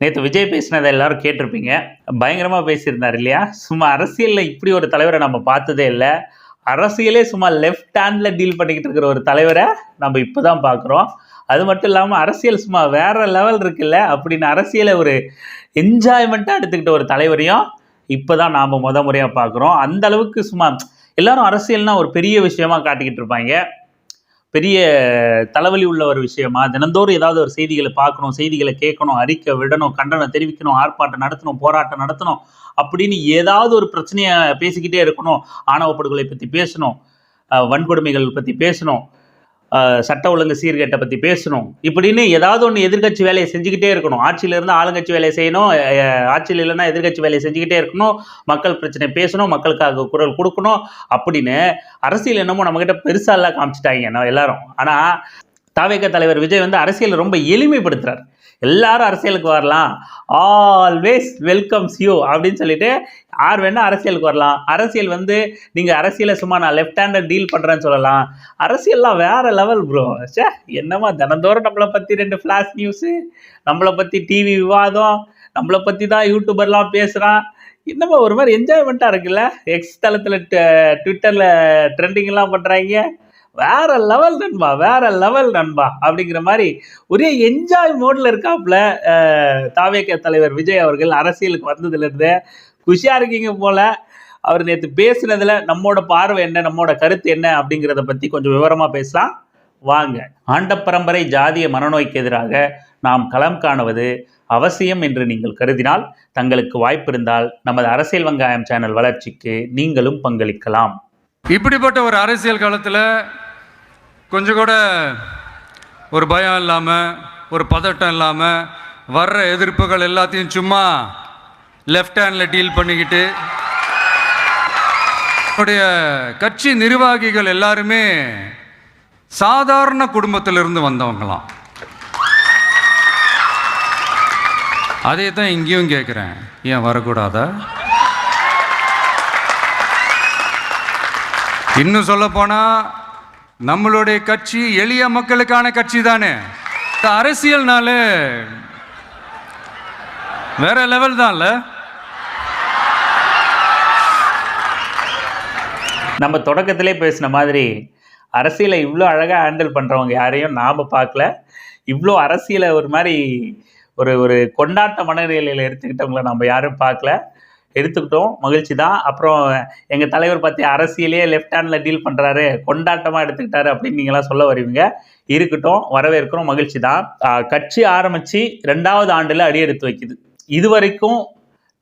நேற்று விஜய் பேசினதை எல்லாரும் கேட்டிருப்பீங்க. பயங்கரமாக பேசியிருந்தார் இல்லையா? சும்மா அரசியலில் இப்படி ஒரு தலைவரை நம்ம பார்த்ததே இல்லை. அரசியலே சும்மா லெஃப்ட் ஹேண்டில் டீல் பண்ணிக்கிட்டு இருக்கிற ஒரு தலைவரை நம்ம இப்போ தான் பார்க்குறோம். அது மட்டும் இல்லாமல் அரசியல் சும்மா வேற லெவல் இருக்குல்ல? அப்படின்னு அரசியலை ஒரு என்ஜாய்மெண்ட்டாக எடுத்துக்கிட்ட ஒரு தலைவரையும் இப்போ தான் நாம் முத முறையாக பார்க்குறோம். அந்த அளவுக்கு சும்மா எல்லாரும் அரசியல்னால் ஒரு பெரிய விஷயமா காட்டிக்கிட்டு இருப்பாங்க. பெரிய தலைவலி உள்ள ஒரு விஷயமா? தினந்தோறும் ஏதாவது ஒரு செய்திகளை பார்க்கணும் செய்திகளை கேட்கணும் அறிக்கை விடணும் கண்டனம் தெரிவிக்கணும் ஆர்ப்பாட்டம் நடத்தணும் போராட்டம் நடத்தணும் அப்படின்னு ஏதாவது ஒரு பிரச்சனையை பேசிக்கிட்டே இருக்கணும். ஆணவ படுகொலை பற்றி பேசணும் வன்கொடுமைகள் பற்றி பேசணும். சட்ட ஒழுங்கு சீர்கேட்டை பற்றி பேசணும். இப்படின்னு ஏதாவது ஒன்று எதிர்க்கட்சி வேலையை செஞ்சுக்கிட்டே இருக்கணும். ஆட்சியில் இருந்து ஆளுங்கட்சி வேலையை செய்யணும். ஆட்சியில் இல்லைன்னா எதிர்கட்சி வேலையை செஞ்சுக்கிட்டே இருக்கணும். மக்கள் பிரச்சனை பேசணும். மக்களுக்காக குரல் கொடுக்கணும். அப்படின்னு அரசியல் என்னமோ நம்மக்கிட்ட பெருசாலாம் எல்லாம் காமிச்சிட்டாங்க நான் எல்லாரும். ஆனால் தாவேக தலைவர் விஜய் வந்து அரசியலை ரொம்ப எளிமைப்படுத்துறாரு. எல்லாரும் அரசியலுக்கு வரலாம். ஆல்வேஸ் வெல்கம்ஸ் யூ அப்படின்னு சொல்லிட்டு யார் வேணால் அரசியலுக்கு வரலாம். அரசியல் வந்து நீங்கள் அரசியலை சும்மா நான் லெஃப்ட் ஹேண்டர் டீல் பண்ணுறேன்னு சொல்லலாம். அரசியல்லாம் வேறு லெவல் ப்ரோ சே என்னம்மா தினந்தோறும் நம்மளை பற்றி ரெண்டு ஃப்ளாஷ் நியூஸு நம்மளை பற்றி டிவி விவாதம் நம்மளை பற்றி தான் யூடியூபர்லாம் பேசுகிறான் என்னம்மா ஒரு மாதிரி என்ஜாய்மெண்ட்டாக இருக்குல்ல? எக்ஸ் தளத்தில் ட்விட்டரில் ட்ரெண்டிங்லாம் பண்ணுறாங்க வேற லெவல் நண்பா வேற லெவல் நண்பா அப்படிங்கிற மாதிரி ஒரே என்ஜாய் மோட்ல இருக்காப்புல தாவேக்க தலைவர் விஜய் அவர்கள் அரசியலுக்கு வந்ததுலேருந்து குஷியா இருக்கீங்க போல அவர் நேற்று பேசினதுல நம்மோட பார்வை என்ன நம்மோட கருத்து என்ன அப்படிங்கிறத பத்தி கொஞ்சம் விவரமா பேசலாம். வாங்க ஆண்ட பரம்பரை ஜாதிய மனநோய்க்கு எதிராக நாம் களம் காணுவது அவசியம் என்று நீங்கள் கருதினால் தங்களுக்கு வாய்ப்பு இருந்தால் நமது அரசியல் வெங்காயம் சேனல் வளர்ச்சிக்கு நீங்களும் பங்களிக்கலாம். இப்படிப்பட்ட ஒரு அரசியல் காலத்தில் கொஞ்சம் கூட ஒரு பயம் இல்லாமல் ஒரு பதட்டம் இல்லாமல் வர்ற எதிர்ப்புகள் எல்லாத்தையும் சும்மா லெஃப்ட் ஹேண்டில் டீல் பண்ணிக்கிட்டு என்னுடைய கட்சி நிர்வாகிகள் எல்லாருமே சாதாரண குடும்பத்திலிருந்து வந்தவங்களாம். அதே தான் இங்கேயும் கேட்குறேன் ஏன் வரக்கூடாதா? இன்னும் சொல்ல போனா நம்மளுடைய கட்சி எளிய மக்களுக்கான கட்சி தானே? அரசியல்னால வேற லெவல் தான்ல நம்ம தொடக்கத்திலே பேசின மாதிரி அரசியலை இவ்வளோ அழகாக ஹேண்டில் பண்ணுறவங்க யாரையும் நாம் பார்க்கல. இவ்வளோ அரசியலை ஒரு மாதிரி ஒரு ஒரு கொண்டாட்ட மனநிலையில் எடுத்துக்கிட்டவங்கள நம்ம யாரும் பார்க்கல. எடுத்துக்கிட்டோம். மகிழ்ச்சி தான் அப்புறம் எங்கள் தலைவர் பற்றி அரசியலே லெஃப்ட் ஹேண்டில் டீல் பண்ணுறாரு கொண்டாட்டமாக எடுத்துக்கிட்டாரு அப்படின்னு நீங்களாம் சொல்ல வருவீங்க. இருக்கட்டும். வரவேற்கிறோம். மகிழ்ச்சி தான் கட்சி ஆரம்பித்து ரெண்டாவது ஆண்டில் அடியெடுத்து வைக்குது. இது வரைக்கும்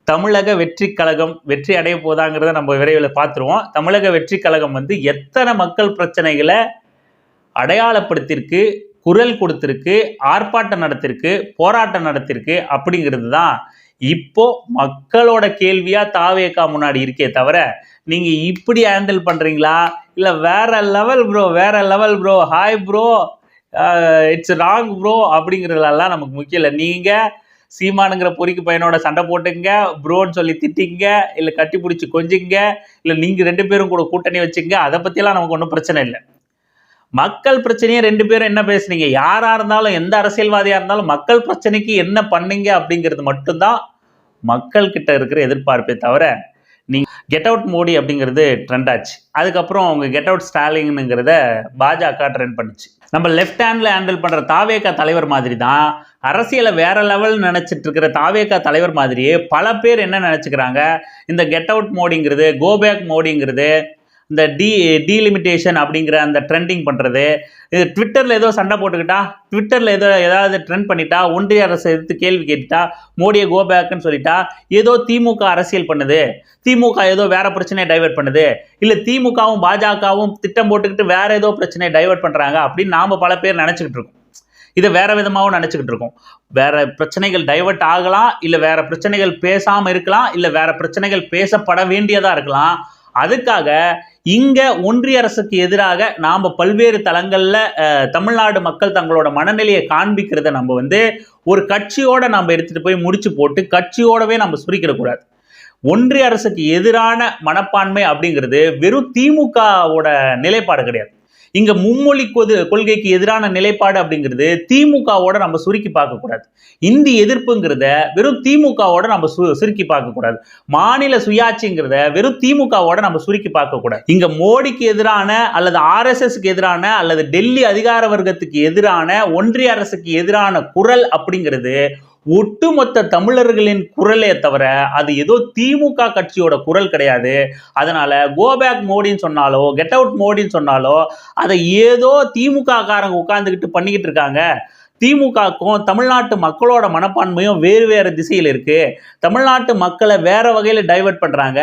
தமிழக வெற்றி கழகம் வெற்றி அடைய போதாங்கிறத நம்ம விரைவில் பார்த்துருவோம். தமிழக வெற்றி கழகம் வந்து எத்தனை மக்கள் பிரச்சனைகளை அடையாளப்படுத்தியிருக்கு குரல் கொடுத்திருக்கு ஆர்ப்பாட்டம் நடத்திருக்கு போராட்டம் நடத்திருக்கு அப்படிங்கிறது தான் இப்போ மக்களோட கேள்வியா தாவேக்கா முன்னாடி இருக்கே தவிர நீங்க இப்படி ஹேண்டில் பண்றீங்களா? இல்ல வேற லெவல் ப்ரோ வேற level bro hi bro it's wrong bro அப்படிங்கிறதெல்லாம் நமக்கு முக்கியம் இல்லை. நீங்க சீமானுங்கிற பொறிக்கு பையனோட சண்டை போட்டுங்க ப்ரோன்னு சொல்லி திட்டிங்க இல்லை கட்டி பிடிச்சி கொஞ்சிங்க இல்லை நீங்கள் ரெண்டு பேரும் கூட கூட்டணி வச்சுங்க அதை பற்றியெல்லாம் நமக்கு ஒன்றும் பிரச்சனை இல்லை. மக்கள் பிரச்சனையை ரெண்டு பேரும் என்ன பேசுனீங்க? யாரா இருந்தாலும் எந்த அரசியல்வாதியா இருந்தாலும் மக்கள் பிரச்சனைக்கு என்ன பண்ணீங்க அப்படிங்கிறது மட்டும்தான் மக்கள் கிட்ட இருக்கிற எதிர்பார்ப்பே தவிர நீங்கள் கெட் அவுட் மோடி அப்படிங்கிறது ட்ரெண்ட் ஆச்சு. அதுக்கப்புறம் அவங்க கெட் அவுட் ஸ்டாலின்ங்கிறத பாஜக ட்ரெண்ட் பண்ணுச்சு. நம்ம லெஃப்ட் ஹேண்டில் ஹேண்டில் பண்ணுற தாவேகா தலைவர் மாதிரி தான் அரசியலை வேற லெவல் நினச்சிட்டு இருக்கிற தாவேகா தலைவர் மாதிரியே பல பேர் என்ன நினச்சிக்கிறாங்க? இந்த கெட் அவுட் மோடிங்கிறது கோபேக் மோடிங்கிறது இந்த டி டீலிமிட்டேஷன் அப்படிங்கிற அந்த ட்ரெண்டிங் பண்ணுறது இது ட்விட்டரில் ஏதோ சண்டை போட்டுக்கிட்டா ட்விட்டரில் ஏதோ ஏதாவது ட்ரெண்ட் பண்ணிட்டா ஒன்றிய அரசு எடுத்து கேள்வி கேட்டுட்டா மோடியை கோ பேக்குன்னு சொல்லிட்டா ஏதோ திமுக அரசியல் பண்ணுது. திமுக ஏதோ வேறு பிரச்சனையை டைவர்ட் பண்ணுது. இல்லை திமுகவும் பாஜகவும் திட்டம் போட்டுக்கிட்டு வேறு ஏதோ பிரச்சனையை டைவர்ட் பண்ணுறாங்க அப்படின்னு நாம் பல பேர் நினச்சிக்கிட்டு இருக்கோம். இதை வேற விதமாகவும் நினச்சிக்கிட்டு இருக்கோம். வேற பிரச்சனைகள் டைவர்ட் ஆகலாம் இல்லை வேற பிரச்சனைகள் பேசாமல் இருக்கலாம் இல்லை வேற பிரச்சனைகள் பேசப்பட வேண்டியதாக இருக்கலாம். அதுக்காக இங்கே ஒன்றிய அரசுக்கு எதிராக நாம் பல்வேறு தளங்களில் தமிழ்நாடு மக்கள் தங்களோட மனநிலையை காண்பிக்கிறத நம்ம வந்து ஒரு கட்சியோட நம்ம எடுத்துகிட்டு போய் முடிச்சு போட்டு கட்சியோடவே நம்ம சுருக்கிடக்கூடாது ஒன்றிய அரசுக்கு எதிரான மனப்பான்மை அப்படிங்கிறது வெறும் திமுகவோட நிலைப்பாடு கிடையாது. இங்க மும்மொழி கொது கொள்கைக்கு எதிரான நிலைப்பாடு அப்படிங்கிறது திமுகவோட நம்ம சுருக்கி பார்க்கக்கூடாது இந்தி எதிர்ப்புங்கிறத வெறும் திமுகவோட நம்ம சு சுருக்கி பார்க்கக்கூடாது மாநில சுயாட்சிங்கிறத வெறும் திமுகவோட நம்ம சுருக்கி பார்க்கக்கூடாது இங்க மோடிக்கு எதிரான அல்லது ஆர்எஸ்எஸ்க்கு எதிரான அல்லது டெல்லி அதிகார வர்க்கத்துக்கு எதிரான ஒன்றிய அரசுக்கு எதிரான குரல் அப்படிங்கிறது ஒட்டுமொத்த தமிழர்களின் குரலே தவிர அது ஏதோ திமுக கட்சியோட குரல் கிடையாது. அதனால கோபேக் மோடின்னு சொன்னாலோ கெட் அவுட் மோடின்னு சொன்னாலோ அதை ஏதோ திமுக காரங்க உட்காந்துக்கிட்டு பண்ணிக்கிட்டு இருக்காங்க. திமுகக்கும் தமிழ்நாட்டு மக்களோட மனப்பான்மையும் வேறு வேறு திசையில் இருக்குது தமிழ்நாட்டு மக்களை வேறு வகையில் டைவர்ட் பண்ணுறாங்க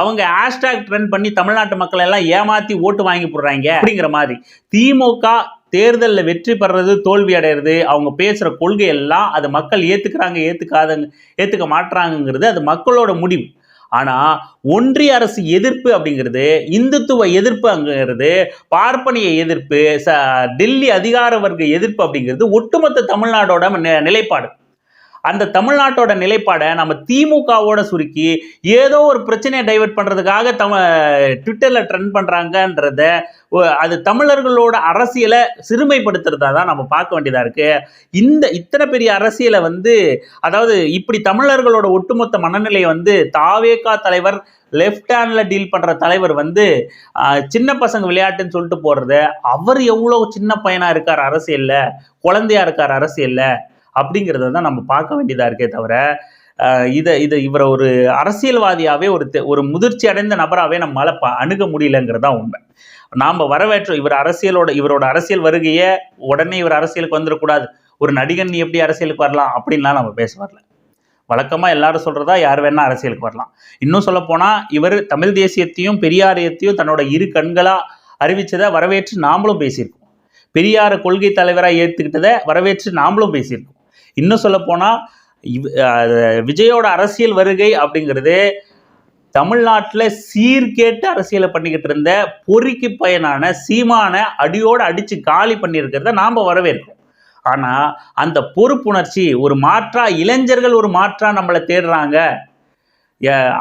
அவங்க ஹேஷ்டேக் ட்ரெண்ட் பண்ணி தமிழ்நாட்டு மக்களை எல்லாம் ஏமாற்றி ஓட்டு வாங்கி போடுறாங்க. அப்படிங்கிற மாதிரி திமுக தேர்தலில் வெற்றி பெறது தோல்வி அடைகிறது அவங்க பேசுகிற கொள்கை எல்லாம் அது மக்கள் ஏற்றுக்கிறாங்க ஏற்றுக்காத ஏற்றுக்க மாட்டுறாங்கங்கிறது அது மக்களோட முடிவு. ஆனால் ஒன்றிய அரசு எதிர்ப்பு அப்படிங்கிறது இந்துத்துவ எதிர்ப்பு அங்கிறது பார்ப்பனிய எதிர்ப்பு ச டெல்லி அதிகார வர்க்க எதிர்ப்பு அப்படிங்கிறது ஒட்டுமொத்த தமிழ்நாடோட நிலைப்பாடு. அந்த தமிழ்நாட்டோட நிலைப்பாடை நம்ம திமுகவோட சுருக்கி ஏதோ ஒரு பிரச்சனையை டைவர்ட் பண்ணுறதுக்காக தம ட்விட்டரில் ட்ரெண்ட் பண்ணுறாங்கன்றத அது தமிழர்களோட அரசியலை சிறுமைப்படுத்துறதா தான் நம்ம பார்க்க வேண்டியதாக இருக்கு. இந்த இத்தனை பெரிய அரசியலை வந்து அதாவது இப்படி தமிழர்களோட ஒட்டுமொத்த மனநிலையை வந்து தாவேகா தலைவர் லெஃப்ட் ஹேண்டில் டீல் பண்ணுற தலைவர் வந்து சின்ன பசங்க விளையாட்டுன்னு சொல்லிட்டு போடுறத அவர் எவ்வளோ சின்ன பையனாக இருக்கார் அரசியலில் குழந்தையா இருக்கார் அரசியலில் அப்படிங்கிறத தான் நம்ம பார்க்க வேண்டியதாக இருக்கே தவிர இதை இதை இவரை ஒரு அரசியல்வாதியாகவே ஒரு ஒரு முதிர்ச்சி அடைந்த நபராகவே நம்மளால் ப அணுக முடியலங்கிறது தான் உண்மை. நாம் வரவேற்றோம் இவர் அரசியலோட இவரோட அரசியல் வருகையை உடனே இவர் அரசியலுக்கு வந்துடக்கூடாது. ஒரு நடிகன் நீ எப்படி அரசியலுக்கு வரலாம்? அப்படின்லாம் நம்ம பேச வரல. வழக்கமாக எல்லாரும் சொல்கிறதா யார் வேணால் அரசியலுக்கு வரலாம். இன்னும் சொல்லப்போனால் இவர் தமிழ் தேசியத்தையும் பெரியாரியத்தையும் தன்னோட இரு கண்களாக அறிவித்ததை வரவேற்று நாமளும் பேசியிருக்கோம். பெரியார கொள்கை தலைவராக ஏற்றுக்கிட்டதை வரவேற்று நாமளும் பேசியிருக்கோம். இன்னும் சொல்லப்போனால் விஜயோட அரசியல் வருகை அப்படிங்கிறது தமிழ்நாட்டில் சீர்கேட்டு அரசியலை பண்ணிக்கிட்டு இருந்த பொறிக்கு பயனான சீமான அடியோடு அடித்து காலி பண்ணியிருக்கிறத நாம் வரவேற்கிறோம். ஆனால் அந்த பொறுப்புணர்ச்சி ஒரு மாற்றா இளைஞர்கள் ஒரு மாற்றா நம்மளை தேடுறாங்க.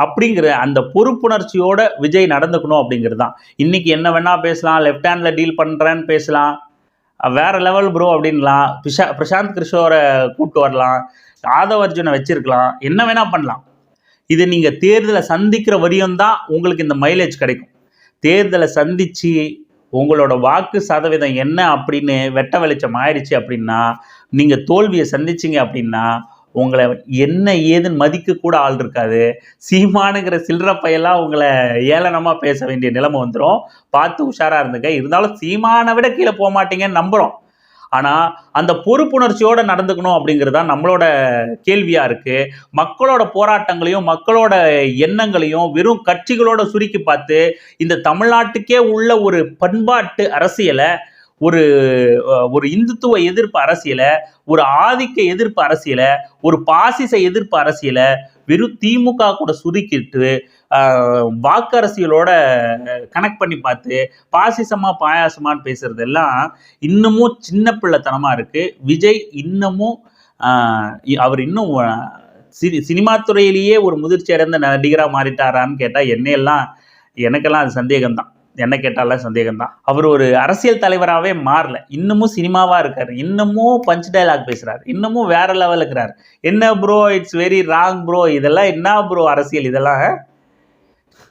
அப்படிங்கிற அந்த பொறுப்புணர்ச்சியோட விஜய் நடந்துக்கணும் அப்படிங்கிறது தான். இன்னைக்கு என்ன வேணால் பேசலாம் லெஃப்ட் ஹேண்டில் டீல் பண்ணுறேன்னு பேசலாம். வேற லெவல் ப்ரோ அப்படின்லாம். பிஷா பிரசாந்த் கிஷோரை கூப்பிட்டு வரலாம். ஆதவ அர்ஜுனை வச்சிருக்கலாம். என்ன வேணால் பண்ணலாம். இது நீங்கள் தேர்தலை சந்திக்கிற வரையும் தான் உங்களுக்கு இந்த மைலேஜ் கிடைக்கும். தேர்தலை சந்தித்து உங்களோட வாக்கு சதவீதம் என்ன அப்படின்னு வெட்ட வெளிச்சம் ஆயிடுச்சு அப்படின்னா நீங்கள் தோல்வியை சந்திச்சிங்க அப்படின்னா உங்களை என்ன ஏதுன்னு மதிக்க கூட ஆள் இருக்காது. சீமானுங்கிற சில்லற பையெல்லாம் உங்களை ஏளனமாக பேச வேண்டிய நிலைமை வந்துடும் பார்த்து உஷாராக இருந்துங்க இருந்தாலும் சீமானை விட கீழே போக மாட்டீங்கன்னு நம்புகிறோம் ஆனால் அந்த பொறுப்புணர்ச்சியோடு நடந்துக்கணும் அப்படிங்கிறது தான் நம்மளோட கேள்வியாக இருக்குது மக்களோட போராட்டங்களையும் மக்களோட எண்ணங்களையும் வெறும் கட்சிகளோட சுருக்கி பார்த்து இந்த தமிழ்நாட்டுக்கே உள்ள ஒரு பண்பாட்டு அரசியலை ஒரு ஒரு இந்துத்துவ எதிர்ப்பு அரசியலை ஒரு ஆதிக்க எதிர்ப்பு அரசியலை ஒரு பாசிச எதிர்ப்பு அரசியலை வெறும் திமுக கூட சுருக்கிட்டு வாக்கு அரசியலோட கனெக்ட் பண்ணி பார்த்து பாசிசமா பாயாசமான்னு பேசுறதெல்லாம் இன்னமும் சின்ன பிள்ளைத்தனமா இருக்கு. விஜய் இன்னமும் அவர் இன்னும் சினி சினிமா துறையிலேயே ஒரு முதிர்ச்சி அடைந்த நடிகராக மாறிட்டாரான்னு கேட்டால் என்னையெல்லாம் எனக்கெல்லாம் அது சந்தேகம்தான். என்ன கேட்டாலும் சந்தேகம்தான். அவர் ஒரு அரசியல் தலைவராகவே மாறல. இன்னமும் சினிமாவா இருக்காரு. இன்னமும் பஞ்ச் டயலாக் பேசுறாரு. இன்னமும் வேற லெவல் இருக்கிறார். என்ன bro it's very wrong bro இதெல்லாம் என்ன ப்ரோ அரசியல்? இதெல்லாம்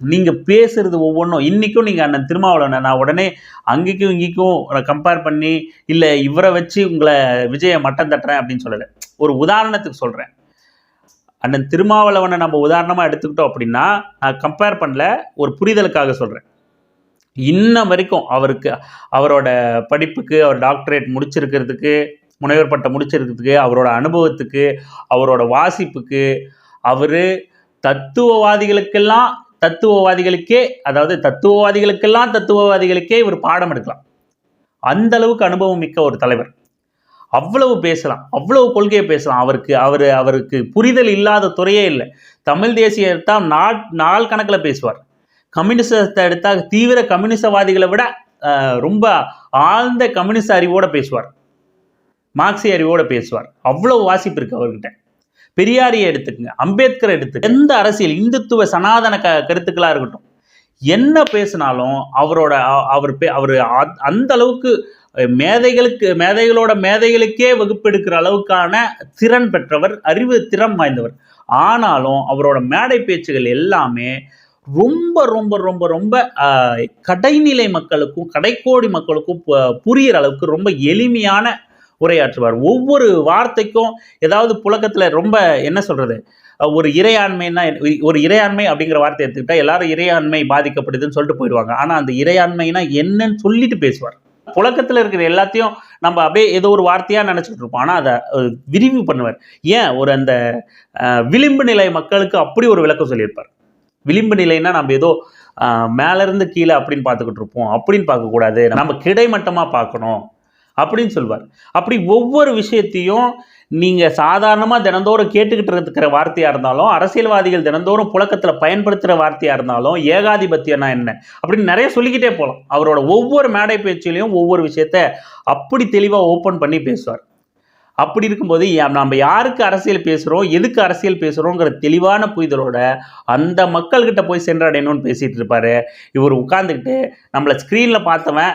நீங்க பேசுறது ஒவ்வொன்றும் இன்னைக்கும் நீங்க அண்ணன் திருமாவளவன் நான் உடனே அங்கேக்கும் இங்கேக்கும் கம்பேர் பண்ணி இல்லை இவரை வச்சு உங்களை விஜயை மட்டம் தட்டுறேன் அப்படின்னு சொல்லலை. ஒரு உதாரணத்துக்கு சொல்றேன். அண்ணன் திருமாவளவனை நம்ம உதாரணமாக எடுத்துக்கிட்டோம் அப்படின்னா நான் கம்பேர் பண்ணல ஒரு புரிதலுக்காக சொல்கிறேன் இன்ன வரைக்கும் அவருக்கு அவரோட படிப்புக்கு அவர் டாக்டரேட் முடிச்சிருக்கிறதுக்கு முனைவர் பட்டம் முடிச்சிருக்கிறதுக்கு அவரோட அனுபவத்துக்கு அவரோட வாசிப்புக்கு அவர் தத்துவவாதிகளுக்கெல்லாம் தத்துவவாதிகளுக்கே அதாவது தத்துவவாதிகளுக்கெல்லாம் தத்துவவாதிகளுக்கே இவர் பாடம் எடுக்கலாம். அந்த அளவுக்கு அனுபவம் மிக்க ஒரு தலைவர். அவ்வளவு பேசலாம் அவ்வளவு கொள்கையை பேசலாம். அவருக்கு அவர் அவருக்கு புரிதல் இல்லாத துறையே இல்லை. தமிழ் தேசியத்தான் நாட் நாள் கணக்கில் பேசுவார். கம்யூனிசத்தை எடுத்தால் தீவிர கம்யூனிசவாதிகளை விட ரொம்ப ஆழ்ந்த கம்யூனிச அறிவோட பேசுவார். மார்க்சிய அறிவோட பேசுவார். அவ்வளவு வாசிப்பு இருக்கு அவர்கிட்ட. பெரியாரியை எடுத்துக்கங்க அம்பேத்கர் எடுத்து எந்த அரசியல் இந்துத்துவ சனாதன க கருத்துக்களாக இருக்கட்டும். என்ன பேசினாலும் அவரோட அவர் பே- அவர் அந்த அளவுக்கு மேதைகளுக்கு மேதைகளோட மேதைகளுக்கே வகுப்பெடுக்கிற அளவுக்கான திறன் பெற்றவர் அறிவு திறன் வாய்ந்தவர். ஆனாலும் அவரோட மேடை பேச்சுகள் எல்லாமே ரொம்ப ரொம்ப ரொம்ப ரொம்ப கடைநிலை மக்களுக்கும் கடைக்கோடி மக்களுக்கும் பு- புரியிற அளவுக்கு ரொம்ப எளிமையான உரையாற்றுவார். ஒவ்வொரு வார்த்தைக்கும் ஏதாவது புழக்கத்தில் ரொம்ப என்ன சொல்றது? ஒரு இறையாண்மைன்னா ஒரு இறையாண்மை அப்படிங்கிற வார்த்தை எடுத்துக்கிட்டா எல்லாரும் இறையாண்மை பாதிக்கப்படுதுன்னு சொல்லிட்டு போயிடுவாங்க. ஆனால் அந்த இறையாண்மைனா என்னன்னு சொல்லிட்டு பேசுவார். புழக்கத்தில் இருக்கிற எல்லாத்தையும் நம்ம அப்படியே ஏதோ ஒரு வார்த்தையாக நினச்சிட்டு இருப்போம். ஆனால் அதை விரிவு பண்ணுவார். ஏன்? ஒரு அந்த விளிம்பு நிலை மக்களுக்கு அப்படி ஒரு விளக்கம் சொல்லியிருப்பார். விளிம்பு நிலைன்னா நம்ம ஏதோ மேலேருந்து கீழே அப்படின்னு பார்த்துக்கிட்டு இருப்போம். அப்படின்னு பார்க்கக்கூடாது. நம்ம கிடைமட்டமாக பார்க்கணும் அப்படின்னு சொல்வார். அப்படி ஒவ்வொரு விஷயத்தையும் நீங்கள் சாதாரணமாக தினந்தோறும் கேட்டுக்கிட்டு இருக்கிற வார்த்தையாக இருந்தாலும் அரசியல்வாதிகள் தினந்தோறும் புழக்கத்தில் பயன்படுத்துகிற வார்த்தையாக இருந்தாலும் ஏகாதிபத்தியம்னா என்ன அப்படின்னு நிறைய சொல்லிக்கிட்டே போகலாம் அவரோட ஒவ்வொரு மேடை பேச்சிலையும் ஒவ்வொரு விஷயத்த அப்படி தெளிவாக ஓப்பன் பண்ணி பேசுவார். அப்படி இருக்கும்போது நம்ம யாருக்கு அரசியல் பேசுகிறோம் எதுக்கு அரசியல் பேசுகிறோங்கிற தெளிவான புரிதலோட அந்த மக்கள்கிட்ட போய் சென்றடையணும்னு பேசிகிட்டு இருப்பார். இவர் உட்காந்துக்கிட்டு நம்மளை ஸ்க்ரீனில் பார்த்தவன்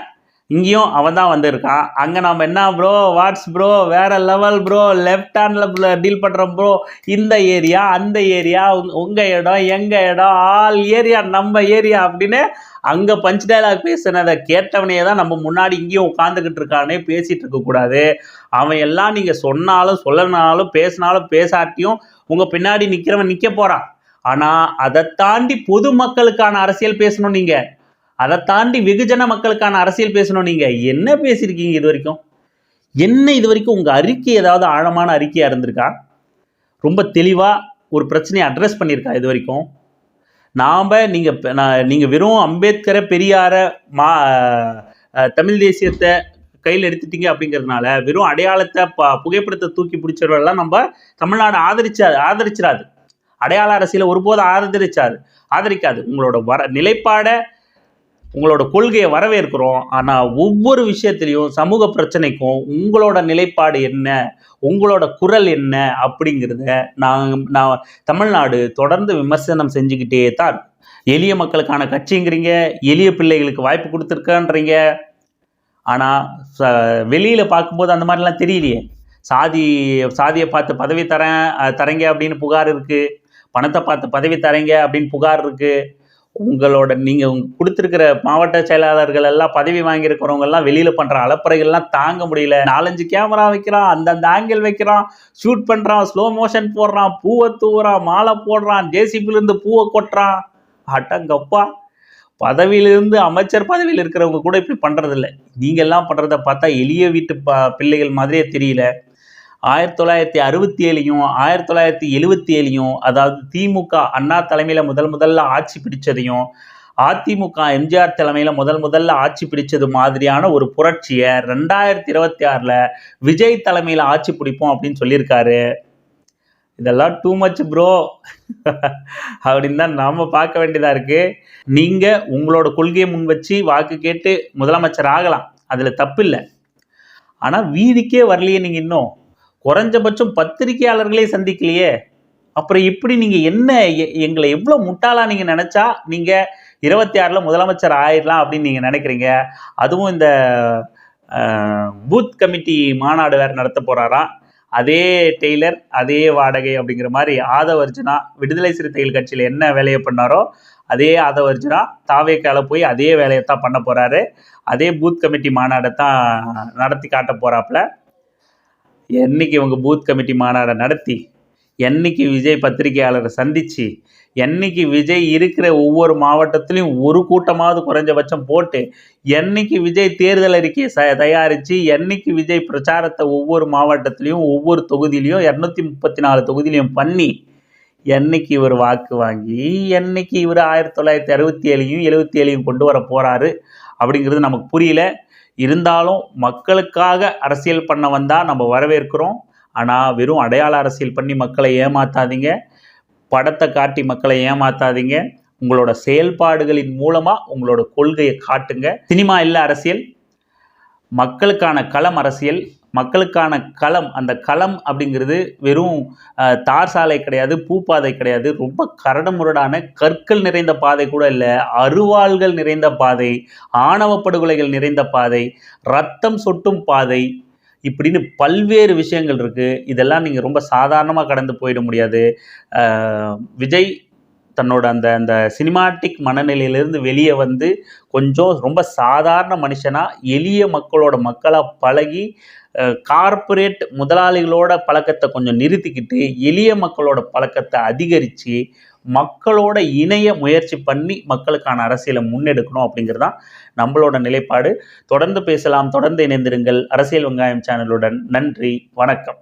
இங்கேயும் அவன் தான் வந்திருக்கான். அங்கே நம்ம என்ன ப்ரோ வாட்ஸ் ப்ரோ வேறு level bro left handle deal பண்ணுறோம் ப்ரோ இந்த ஏரியா அந்த ஏரியா உங்கள் இடம் எங்கள் இடம் ஆல் ஏரியா நம்ம ஏரியா அப்படின்னு அங்கே பஞ்ச் டைலாக் பேசுனதை கேட்டவனையே தான் நம்ம முன்னாடி இங்கேயும் உட்காந்துக்கிட்டு இருக்கானே பேசிகிட்டு இருக்கக்கூடாது அவன் எல்லாம் நீங்கள் சொன்னாலும் சொல்லனாலும் பேசினாலும் பேசாட்டியும் உங்கள் பின்னாடி நிற்கிறவன் நிற்க போகிறான் ஆனால் அதை தாண்டி பொதுமக்களுக்கான அரசியல் பேசணும் நீங்கள் அதை தாண்டி வெகுஜன மக்களுக்கான அரசியல் பேசணும். நீங்கள் என்ன பேசியிருக்கீங்க இது வரைக்கும்? என்ன இது வரைக்கும் உங்கள் அறிக்கை ஏதாவது ஆழமான அறிக்கையாக இருந்திருக்கா? ரொம்ப தெளிவாக ஒரு பிரச்சனையை அட்ரஸ் பண்ணியிருக்கா இது வரைக்கும்? நாம் நீங்கள் நான் நீங்கள் வெறும் அம்பேத்கரை பெரியாரை மா தமிழ் தேசியத்தை கையில் எடுத்துட்டீங்க அப்படிங்கிறதுனால வெறும் அடையாளத்தை ப புகைப்படத்தை தூக்கி பிடிச்சவரெல்லாம் நம்ம தமிழ்நாடு ஆதரிச்சா ஆதரிச்சிடாது அடையாள அரசியலை ஒருபோதும் ஆதரிச்சாது. ஆதரிக்காது. உங்களோட வர நிலைப்பாடை உங்களோட கொள்கையை வரவேற்கிறோம். ஆனால் ஒவ்வொரு விஷயத்திலையும் சமூக பிரச்சனைக்கும் உங்களோட நிலைப்பாடு என்ன? உங்களோட குரல் என்ன? அப்படிங்கிறத நான் நான் தமிழ்நாடு தொடர்ந்து விமர்சனம் செஞ்சுக்கிட்டே தான் எளிய மக்களுக்கான கட்சிங்கிறீங்க எளிய பிள்ளைகளுக்கு வாய்ப்பு கொடுத்துருக்கன்றீங்க. ஆனால் வெளியில் பார்க்கும்போது அந்த மாதிரிலாம் தெரியலையே. சாதி சாதியை பார்த்து பதவி தரேன் தரேங்க அப்படின்னு புகார் இருக்குது பணத்தை பார்த்து பதவி தரேங்க அப்படின்னு புகார் இருக்குது உங்களோட நீங்கள் கொடுத்துருக்கிற மாவட்ட செயலாளர்கள் எல்லாம் பதவி வாங்கியிருக்கிறவங்கெல்லாம் வெளியில் பண்ணுற அலப்பறைகள்லாம் தாங்க முடியல. நாலஞ்சு கேமரா வைக்கிறான் அந்தந்த ஆங்கிள் வைக்கிறான் ஷூட் பண்ணுறான் ஸ்லோ மோஷன் போடுறான் பூவை தூவுறான் மாலை போடுறான் ஜேசிபிலேருந்து பூவை கொட்டுறான். அட்டங்கப்பா பதவியிலிருந்து அமைச்சர் பதவியில் இருக்கிறவங்க கூட இப்படி பண்ணுறதில்ல நீங்கள்லாம் பண்ணுறத பார்த்தா எளிய வீட்டு ப பிள்ளைகள் மாதிரியே தெரியல. ஆயிரத்தி தொள்ளாயிரத்தி அறுபத்தி ஏழையும் ஆயிரத்தி தொள்ளாயிரத்தி எழுபத்தி ஏழையும் அதாவது திமுக அண்ணா தலைமையில் முதல் முதல்ல ஆட்சி பிடிச்சதையும் அதிமுக எம்ஜிஆர் தலைமையில் முதல் முதல்ல ஆட்சி பிடிச்சது மாதிரியான ஒரு புரட்சியை ரெண்டாயிரத்தி இருபத்தி ஆறில் விஜய் தலைமையில் ஆட்சி பிடிப்போம் அப்படின்னு சொல்லியிருக்காரு. இதெல்லாம் டூ மச் ப்ரோ அப்படின்னு தான் நாம் பார்க்க வேண்டியதாக இருக்குது நீங்கள் உங்களோட கொள்கையை முன் வச்சு வாக்கு கேட்டு முதலமைச்சர் ஆகலாம். அதில் தப்பில்லை. ஆனால் வீதிக்கே வரலையே நீங்கள் இன்னும். குறைஞ்சபட்சம் பத்திரிகையாளர்களே சந்திக்கலையே. அப்புறம் இப்படி நீங்கள் என்ன எ- எங்களை எவ்வளோ முட்டாளாக நீங்கள் நினச்சா நீங்கள் இருபத்தி ஆறில் முதலமைச்சர் ஆயிடலாம் அப்படின்னு நீங்கள் நினைக்கிறீங்க. அதுவும் இந்த பூத் கமிட்டி மாநாடு வேறு நடத்த போகிறாராம் அதே டெய்லர் அதே வாடகை அப்படிங்கிற மாதிரி ஆதவர்ஜுனா விடுதலை சிறுத்தைகள் கட்சியில் என்ன வேலையை பண்ணாரோ அதே ஆதவர்ஜுனா தாவேக்கால போய் அதே வேலையை தான் பண்ண போகிறாரு அதே பூத் கமிட்டி மாநாடை தான் நடத்தி காட்ட போகிறாப்புல என்னைக்கு இவங்க பூத் கமிட்டி மாநாடை நடத்தி என்னைக்கு விஜய் பத்திரிகையாளரை சந்தித்து என்னைக்கு விஜய் இருக்கிற ஒவ்வொரு மாவட்டத்திலையும் ஒரு கூட்டமாவது குறைஞ்சபட்சம் போட்டு என்னைக்கு விஜய் தேர்தல் அறிக்கையை ச தயாரித்து என்னைக்கு விஜய் பிரச்சாரத்தை ஒவ்வொரு மாவட்டத்திலையும் ஒவ்வொரு தொகுதியிலையும் இரநூத்தி முப்பத்தி நாலு தொகுதியிலையும் பண்ணி என்னைக்கு இவர் வாக்கு வாங்கி என்னைக்கு இவர் ஆயிரத்தி தொள்ளாயிரத்தி அறுபத்தி ஏழையும் எழுபத்தி ஏழையும் கொண்டு வர போகிறாரு அப்படிங்கிறது நமக்கு புரியல. இருந்தாலும் மக்களுக்காக அரசியல் பண்ண வந்தால் நம்ம வரவேற்கிறோம். ஆனால் வெறும் அடையாள அரசியல் பண்ணி மக்களை ஏமாத்தாதீங்க. படத்தை காட்டி மக்களை ஏமாத்தாதீங்க. உங்களோட செயல்பாடுகளின் மூலமாக உங்களோட கொள்கையை காட்டுங்க. சினிமா இல்லை அரசியல். மக்களுக்கான களம் அரசியல். மக்களுக்கான களம் அந்த களம் அப்படிங்கிறது வெறும் தார் சாலை கிடையாது பூப்பாதை கிடையாது. ரொம்ப கரடுமுரடான கற்கள் நிறைந்த பாதை கூட இல்லை. அருவாள்கள் நிறைந்த பாதை ஆணவ படுகொலைகள் நிறைந்த பாதை ரத்தம் சொட்டும் பாதை இப்படின்னு பல்வேறு விஷயங்கள் இருக்குது இதெல்லாம் நீங்கள் ரொம்ப சாதாரணமாக கடந்து போயிட முடியாது. விஜய் தன்னோட அந்த அந்த சினிமாட்டிக் மனநிலையிலேருந்து வெளியே வந்து கொஞ்சம் ரொம்ப சாதாரண மனுஷனாக எளிய மக்களோட மக்களாக பழகி கார்ப்பரேட் முதலாளிகளோட பழக்கத்தை கொஞ்சம் நிறுத்திக்கிட்டு எளிய மக்களோட பழக்கத்தை அதிகரித்து மக்களோட இணைய முயற்சி பண்ணி மக்களுக்கான அரசியலை முன்னெடுக்கணும் அப்படிங்கிறது தான் நம்மளோட நிலைப்பாடு. தொடர்ந்து பேசலாம் தொடர்ந்து இணைந்திருங்கள். அரசியல் வெங்காயம் சேனலுடன் நன்றி வணக்கம்.